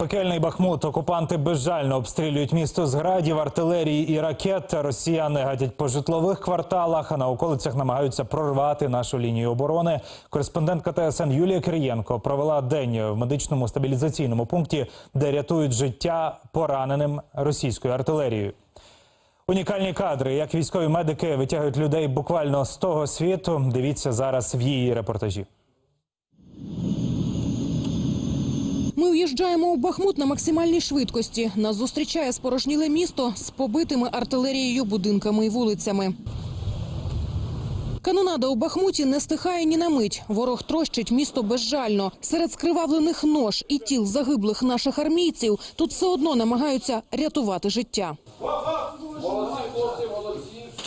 Пекельний Бахмут. Окупанти безжально обстрілюють місто з градів, артилерії і ракет. Росіяни гадять по житлових кварталах, а на околицях намагаються прорвати нашу лінію оборони. Кореспондентка ТСН Юлія Кириєнко провела день в медичному стабілізаційному пункті, де рятують життя пораненим російською артилерією. Унікальні кадри, як військові медики витягують людей буквально з того світу. Дивіться зараз в її репортажі. Ми в'їжджаємо у Бахмут на максимальній швидкості. Нас зустрічає спорожніле місто з побитими артилерією будинками і вулицями. Канонада у Бахмуті не стихає ні на мить. Ворог трощить місто безжально. Серед скривавлених нож і тіл загиблих наших армійців тут все одно намагаються рятувати життя.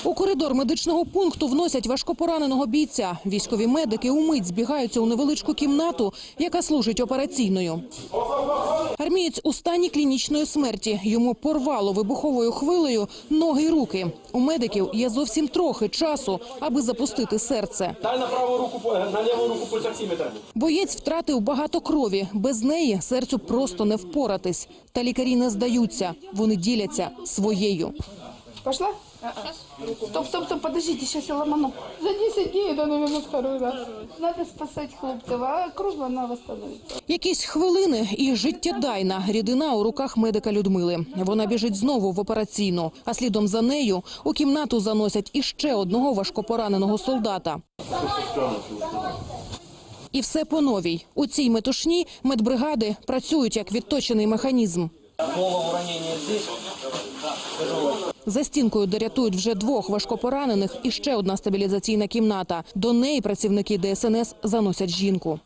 У коридор медичного пункту вносять важкопораненого бійця. Військові медики умить збігаються у невеличку кімнату, яка служить операційною. Армієць у стані клінічної смерті. Йому порвало вибуховою хвилею ноги й руки. У медиків є зовсім трохи часу, аби запустити серце. Дай на праву руку, по- на ліву руку пульсоксиметр. Боєць втратив багато крові. Без неї серцю просто не впоратись. Та лікарі не здаються. Вони діляться своєю. Пошла? Стоп, стоп, стоп, подождите, сейчас я ломану. За 10 дней это, наверное, второй раз. Надо спасать хлопцев, а кровь она восстановится. Якісь хвилини і життєдайна рідина у руках медика Людмили. Вона біжить знову в операційну, а слідом за нею у кімнату заносять іще одного важкопораненого солдата. І все по новій. У цій метушні медбригади працюють як відточений механізм. За стінкою, де рятують вже двох важкопоранених, і ще одна стабілізаційна кімната. До неї працівники ДСНС заносять жінку.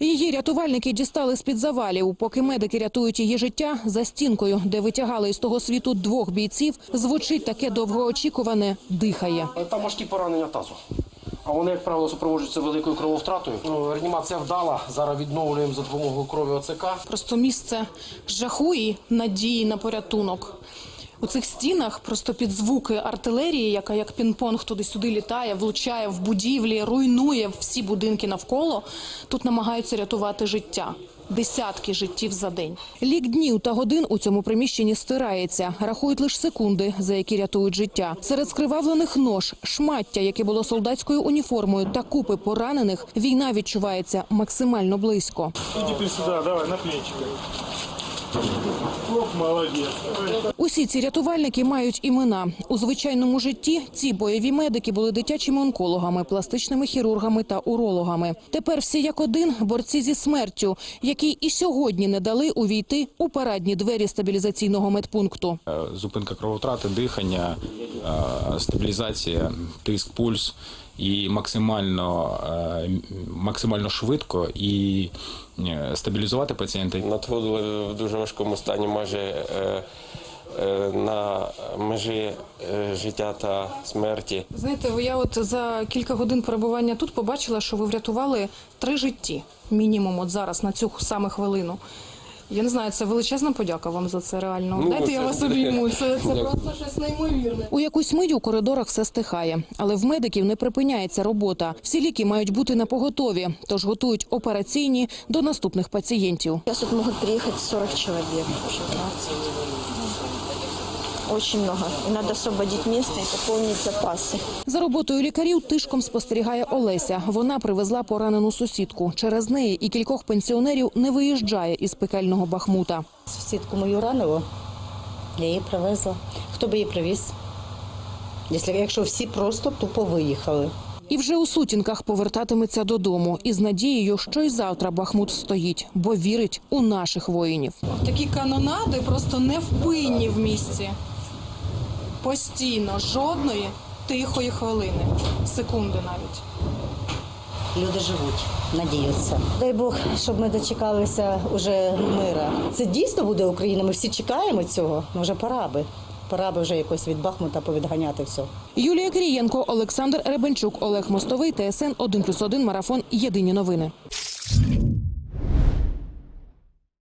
Її рятувальники дістали з-під завалів. Поки медики рятують її життя, за стінкою, де витягали із того світу двох бійців, звучить таке довгоочікуване «дихає». Там важкі поранення тазу. А вони, як правило, супроводжуються великою крововтратою. Реанімація вдала. Зараз відновлюємо за допомогою крові ОЦК. Просто місце жаху і надії на порятунок. У цих стінах просто під звуки артилерії, яка як пінг-понг туди-сюди літає, влучає в будівлі, руйнує всі будинки навколо. Тут намагаються рятувати життя. Десятки життів за день. Лік днів та годин у цьому приміщенні стирається. Рахують лише секунди, за які рятують життя. Серед скривавлених нож, шмаття, яке було солдатською уніформою, та купи поранених, війна відчувається максимально близько. Іди сюди, давай, на плечики. Оп, молодец. Усі ці рятувальники мають імена. У звичайному житті ці бойові медики були дитячими онкологами, пластичними хірургами та урологами. Тепер всі як один борці зі смертю, які і сьогодні не дали увійти у парадні двері стабілізаційного медпункту. Е, зупинка кровотрати, дихання, е, стабілізація, тиск, пульс і максимально, е, максимально швидко і е, стабілізувати пацієнта. надходили в дуже важкому стані, майже е, на межі життя та смерті. Знаєте, я от за кілька годин перебування тут побачила, що ви врятували три житті, мінімум, от зараз на цю саме хвилину. Я не знаю, це величезна подяка вам за це реально. Ну, Дайте я вас обійму. Це, це Дякую. просто щось неймовірне. У якусь мить у коридорах все стихає, але в медиків не припиняється робота. Всі ліки мають бути на поготові, тож готують операційні до наступних пацієнтів. Сейчас тут могут приехать 40 человек, 16. Очень много. И надо освободить место и пополнить запасы. За роботою лікарів тишком спостерігає Олеся. Вона привезла поранену сусідку. Через неї і кількох пенсіонерів не виїжджає із пекельного Бахмута. Сусідку мою ранило, я її привезла. Хто би її привіз? Якщо, якщо всі просто тупо виїхали. І вже у сутінках повертатиметься додому із надією, що й завтра Бахмут стоїть, бо вірить у наших воїнів. Такі канонади просто невпинні в місті. Постійно, жодної тихої хвилини, секунди навіть. Люди живуть, надіються. Дай Бог, щоб ми дочекалися уже мира. Це дійсно буде Україна. Ми всі чекаємо цього. Вже пора би. Пора би вже якось від Бахмута повідганяти все. Юлія Крієнко, Олександр Ребенчук, Олег Мостовий, ТСН 1+,1 Марафон. Єдині новини.